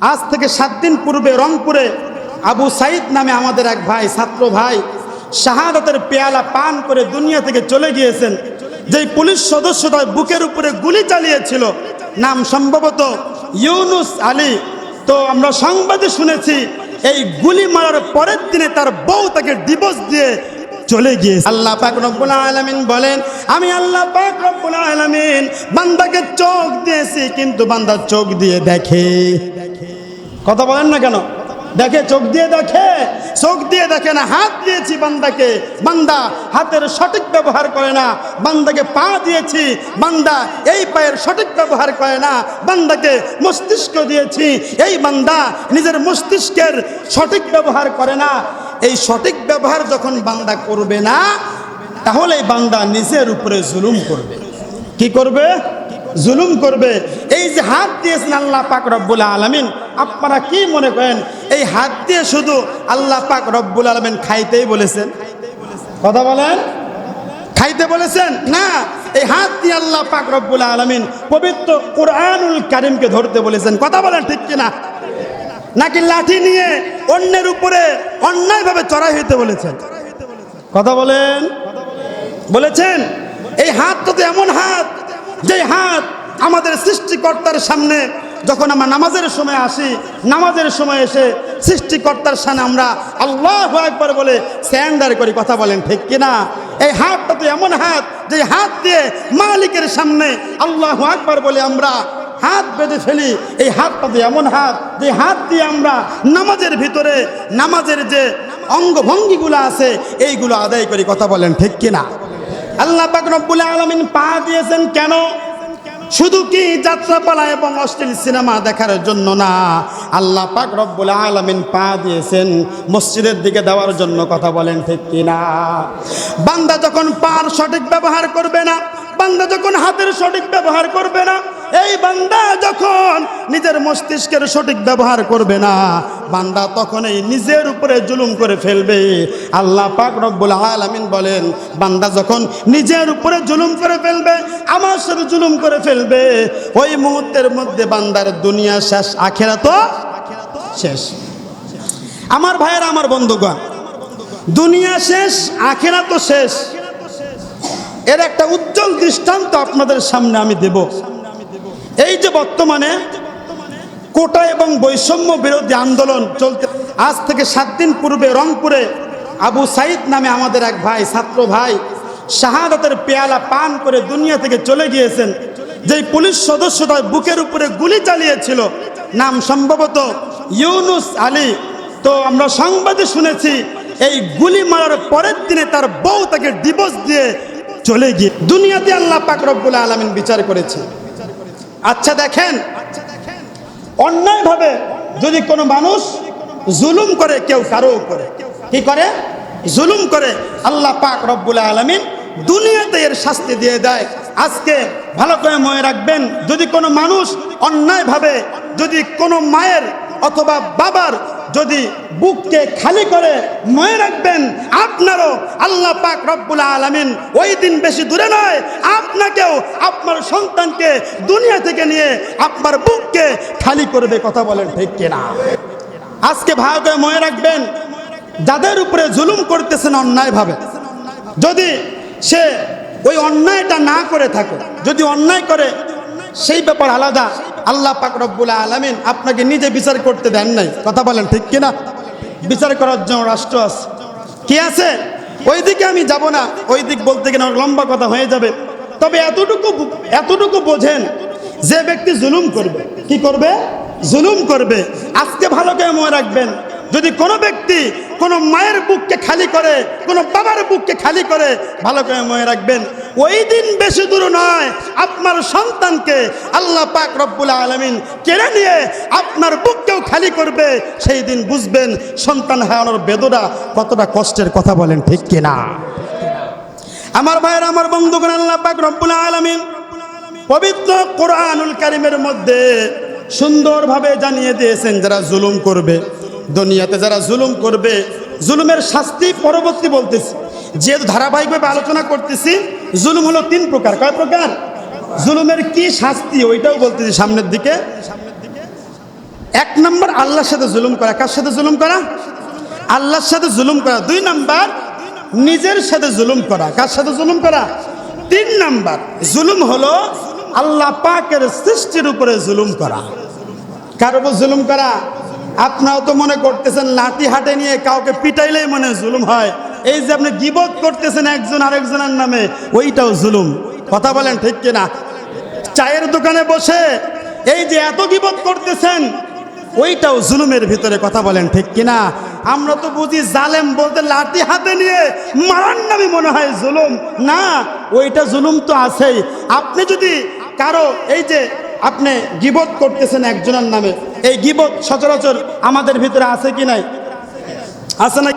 আজ থেকে সাত দিন পূর্বে রংপুরে আবু সাইদ নামে আমাদের এক ভাই, ছাত্র ভাই, শাহাদাতের পেয়ালা পান করে দুনিয়া থেকে চলে গিয়েছেন। যেই পুলিশ সদস্য তার বুকের উপরে গুলি চালিয়েছিল, নাম সম্ভবত ইউনুস আলী। তো আমরা সংবাদে শুনেছি, এই গুলি মারার পরের দিনে তার বউ তাকে ডিভোর্স দিয়ে চলে গিয়ে আল্লাহ পাক রব্বুল আলামিন বলেন, আমি আল্লাহ পাক রব্বুল আলামিন বান্দাকে চোখ দিয়েছি, কিন্তু বান্দা চোখ দিয়ে দেখে। কথা বলেন না কেন? দেখে চোখ দিয়ে দেখে, চোখ দিয়ে দেখে না, হাত দিয়েছি বান্দাকে। বান্দা হাতের সঠিক ব্যবহার করে না, বান্দাকে পা দিয়েছি, বান্দা এই পায়ের সঠিক ব্যবহার করে না, বান্দাকে মস্তিষ্ক দিয়েছি, এই বান্দা নিজের মস্তিষ্কের সঠিক ব্যবহার করে না। এই সঠিক ব্যবহার যখন বান্দা করবে না, তাহলে এই বান্দা নিজের উপরে জুলুম করবে। কি করবে? জুলুম করবে। এই যে হাত দিয়েছেন আল্লাহ পাক রব্বুল আলমিন আপনারা কি মনে করেন? এই হাত দিয়ে শুধু আল্লাহ পাক রব্বুল আলমিন খাইতেই বলেছেন। কথা বলেন? খাইতে বলেছেন? না, এই হাত দিয়ে আল্লাহ পাক রব্বুল আলমিন পবিত্র কোরআনুল কারিমকে ধরতে বলেছেন। কথা বলেন ঠিক কিনা? নাকি লাঠি নিয়ে অন্যের উপরে অন্যায়ভাবে চড়াই হইতে বলেছেন? কথা বলেন? বলেছেন? এই হাতটা তো এমন হাত যে হাত আমাদের সৃষ্টিকর্তার সামনে যখন আমরা নামাজের সময় আসি, নামাজের সময় এসে সৃষ্টিকর্তার সামনে আমরা আল্লাহ একবার বলে স্যান্ডার করি, কথা বলেন ঠিক কিনা? এই হাতটা তো এমন হাত যে হাত দিয়ে মালিকের সামনে আল্লাহ একবার বলে আমরা হাত বেঁধে ফেলি, এই হাতটা তো এমন হাত যে হাত দিয়ে আমরা নামাজের ভিতরে, নামাজের যে অঙ্গভঙ্গিগুলো আছে, এইগুলো আদায় করি, কথা বলেন ঠিক কিনা? আল্লাহ পাক রব্বুল আলমিন পা দিয়েছেন কেন? শুধু কি যাত্রাপালা এবং অশ্লীল সিনেমা দেখার জন্য না, আল্লাহ পাক রব্বুল আলমিন পা দিয়েছেন মসজিদের দিকে দেওয়ার জন্য কথা বলেন ঠিক কিনা? বান্দা যখন পার সঠিক ব্যবহার করবে না, বান্দা যখন হাতের সঠিক ব্যবহার করবে না, এই বান্দা নিজের মস্তিষ্কের সঠিক ব্যবহার করবে না। বান্দা তখন এই নিজের উপরে জুলুম করে ফেলবে। আল্লাহ পাক রব্বুল আলামিন বলেন, বান্দা যখন নিজের উপরে জুলুম করে ফেলবে, আমার সাথে জুলুম করে ফেলবে, ওই মুহূর্তের মধ্যে বান্দার দুনিয়া শেষ আখেরা তো শেষ। আমার ভাইয়ের, আমার বন্ধুগণ, দুনিয়া শেষ আখেরা তো শেষ। এর একটা উজ্জ্বল দৃষ্টান্ত আপনাদের সামনে আমি দেব। এই যে বর্তমানে কোটা এবং বৈষম্য বিরোধী আন্দোলন চলতে আজ থেকে সাত দিন পূর্বে রংপুরে আবু সাইদ নামে আমাদের এক ভাই, ছাত্র ভাই, শাহাদাতের পেয়ালা পান করে দুনিয়া থেকে চলে গিয়েছেন। যেই পুলিশ সদস্য তার বুকের উপরে গুলি চালিয়েছিল, নাম সম্ভবত ইউনুস আলী। তো আমরা সংবাদে শুনেছি, এই গুলি মারার পরের দিনে তার বউ তাকে ডিভোর্স দিয়ে চলে গিয়ে দুনিয়াতে আল্লাহ পাক রব্বুল আলমিন বিচার করেছে। আচ্ছা দেখেন অন্যায়ভাবে যদি কোনো মানুষ জুলুম করে, কেউ কারও উপরে। কি করে? জুলুম করে। আল্লাহ পাক রব্বুল আলমিন দুনিয়াতে এর শাস্তি দিয়ে দেয়। আজকে ভালো করে মনে রাখবেন, যদি কোনো মানুষ অন্যায়ভাবে যদি কোনো মায়ের অথবা বাবার যদি বুককে খালি করে মনে রাখবেন, আপনারও আল্লাহ পাক রব্বুল আলমিন ওই দিন বেশি দূরে নয়, আপনাকেও আপনার সন্তানকে দুনিয়া থেকে নিয়ে আপনার বুককে খালি করবে কথা বলেন ঠিক কিনা? আজকে করে মনে রাখবেন, যাদের উপরে জুলুম করতেছেন অন্যায়ভাবে। যদি সে ওই অন্যায়টা না করে থাকে, যদি অন্যায় করে, সেই ব্যাপার আলাদা। আল্লাহ পাক রব্বুল আলমিন আপনাকে নিজে বিচার করতে দেন নাই। কথা বলেন ঠিক কিনা? বিচার করার জন্য রাষ্ট্র আছে। কি আছে? ওইদিকে আমি যাব না। ওই দিক বলতে গেলে লম্বা কথা হয়ে যাবে। তবে এতটুকু এতটুকু বোঝেন যে ব্যক্তি জুলুম করবে। কি করবে? জুলুম করবে। আজকে ভালো করে মনে রাখবেন যদি কোনো ব্যক্তি কোনো মায়ের বুককে খালি করে, কোনো বাবার বুককে খালি করে, ভালো করে মনে রাখবেন, ওই দিন বেশি দূর নয়, আপনার সন্তানকে আল্লাহ পাক রব্বুল আলমিন কেড়ে নিয়ে আপনার বুককেও খালি করবে, সেই দিন বুঝবেন সন্তান হারানোর বেদনা কতটা কষ্টের কথা বলেন ঠিক কিনা। আমার ভাইয়ের, আমার বন্ধুগণ, আল্লাহ পাক রব্বুল আলমিন পবিত্র কোরআনুল কারিমের মধ্যে সুন্দরভাবে জানিয়ে দিয়েছেন, যারা জুলুম করবে। দুনিয়াতে যারা জুলুম করবে, জুলুমের শাস্তি পরবর্তী বলতেছি। যেহেতু ধারাবাহিকভাবে আলোচনা করতেছি, জুলুম হলো তিন প্রকার। কয় প্রকার? জুলুমের কি শাস্তি, ওইটাও বলতেছি সামনের দিকে। এক নম্বর, আল্লাহর সাথে জুলুম করা। কার সাথে জুলুম করা? আল্লাহর সাথে জুলুম করা। দুই নাম্বার, নিজের সাথে জুলুম করা। কার সাথে জুলুম করা? তিন নাম্বার, জুলুম হলো আল্লাহ পাকের সৃষ্টির উপরে জুলুম করা। কার উপর জুলুম করা? আপনারাও তো মনে করতেছেন লাঠি হাটে নিয়ে কাউকে পিটাইলেই মনে জুলুম হয়। এই যে আপনি গিবত করতেছেন একজন আরেকজনের নামে, ওইটাও জুলুম। কথা বলেন ঠিক কিনা? চায়ের দোকানে বসে এই যে এত গিবত করতেছেন, ওইটাও জুলুমের ভিতরে কথা বলেন ঠিক কিনা? আমরা তো বুঝি জালেম বলতে লাঠি হাতে নিয়ে মারার নামে মনে হয় জুলুম। না, ওইটা জুলুম তো আছেই। আপনি যদি কারও এই যে আপনি গিবত করতেছেন একজনের নামে এই গিবত সচরাচর আমাদের ভিতরে আছে কি নাই? আছে না